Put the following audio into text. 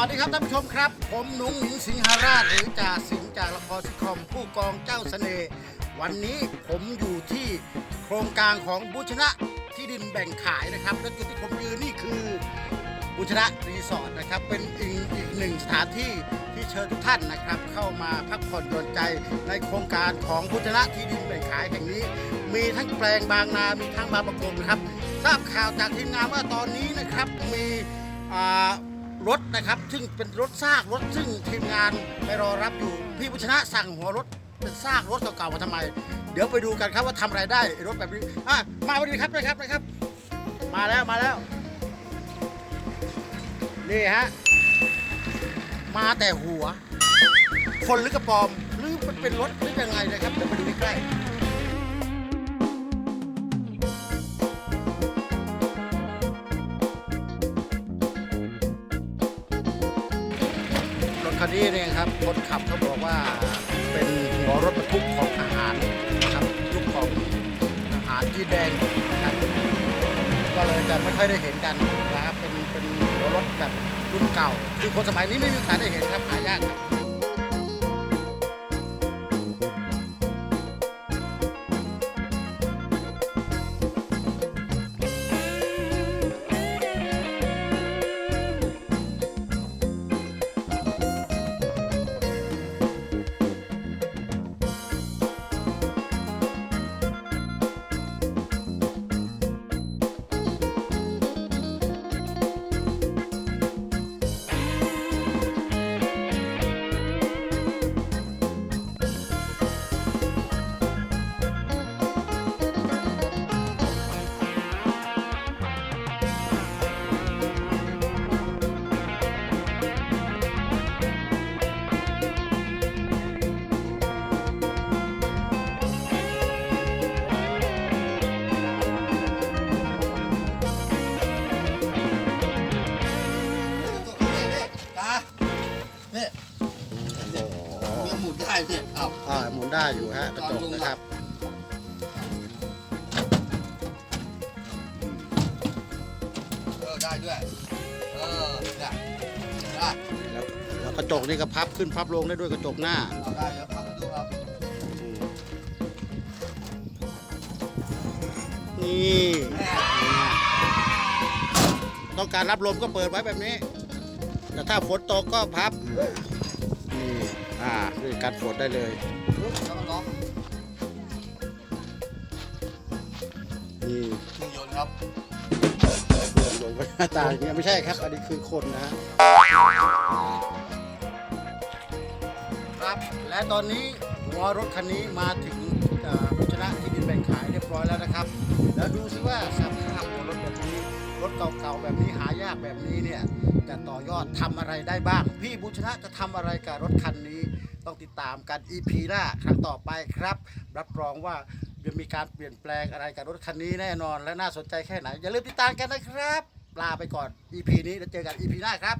วัสดีครับท่านผู้ชมครับ ผมหนุ่งหนิงสิงหราชหรือจ่าสิงห์จากละครซิทคอมผู้กองเจ้าเสน่ห์วันนี้ผมอยู่ที่โครงการของบุชนะที่ดินแบ่งขายนะครับและจุดที่ผมยืนนี่คือบุชนะรีสอร์ทนะครับ เป็นอีกอีกหนึ่งสถานที่ที่เชิญทุกท่านนะครับ เข้ามาพักผ่อนหย่อนใจในโครงการของบุชนะที่ดินแบ่งขายแห่งนี้ มีทั้งแปลงบางนา มีทั้งบางประกงนะครับ ทราบข่าวจากทีมงานว่าตอนนี้นะครับมีอ่า รถนะครับ ซึ่งเป็นรถซากรถซึ่งทีมงานไปรอรับอยู่ พี่บุชนะสั่งหัวรถเป็นซากรถเก่าๆมาทำไม เดี๋ยวไปดูกันครับว่าทำอะไรได้รถแบบนี้อะมาพอดีครับนะครับนะครับ มาแล้วมาแล้ว นี่ฮะ มาแต่หัว คนหรือกระปอมหรือมันเป็นรถหรือยังไงนะครับเดี๋ยวไปดูใกล้ๆ คันนี้เนี่ยครับคนขับเขาบอกว่าเป็นหัวรถบรรทุกของทหารนะครับยุคของทหารที่แดงนะครับก็เลยจะไม่ค่อยได้เห็นกันนะครับเป็นเป็นหัวรถแบบรุ่นเก่า คือคนสมัยนี้ไม่มีโอกาสได้เห็นครับหายากครับ มีหมุนได้เนี่ยครับอ่าหมุนได้อยู่ฮะกระจกนะครับเออได้ด้วยเออได้ได้แล้วแล้วกระจกนี่ก็พับขึ้นพับลงได้ด้วยกระจกหน้าเอาได้ครับพักดูครับนี่ต้องการรับลมก็เปิดไว้แบบนี้แต่ถ้าฝนตกก็พับนี่ อ่าด้วยกันฝนได้เลยปึ๊บแล้วก็ล็อกนี่เครื่องยนต์ครับลงลงไปหน้าตาอย่างเงี้ยไม่ใช่ครับ อันนี้คือคนนะฮะ ครับ และตอนนี้หัวรถคันนี้มาถึงอ่าชนะที่ดินแบ่งขายเรียบร้อยแล้วนะครับ แล้วดูสิว่าสภาพหัวรถแบบนี้ รถเก่าๆแบบนี้หายากแบบนี้เนี่ยจะต่อยอดทำอะไรได้บ้าง พี่บุญชนะจะทำอะไรกับรถคันนี้ ต้องติดตามกัน EP หน้าครั้งต่อไปครับ รับรองว่าจะมีการเปลี่ยนแปลงอะไรกับรถคันนี้แน่นอน และน่าสนใจแค่ไหน อย่าลืมติดตามกันนะครับ ลาไปก่อน EP นี้แล้วเจอกัน EP หน้าครับ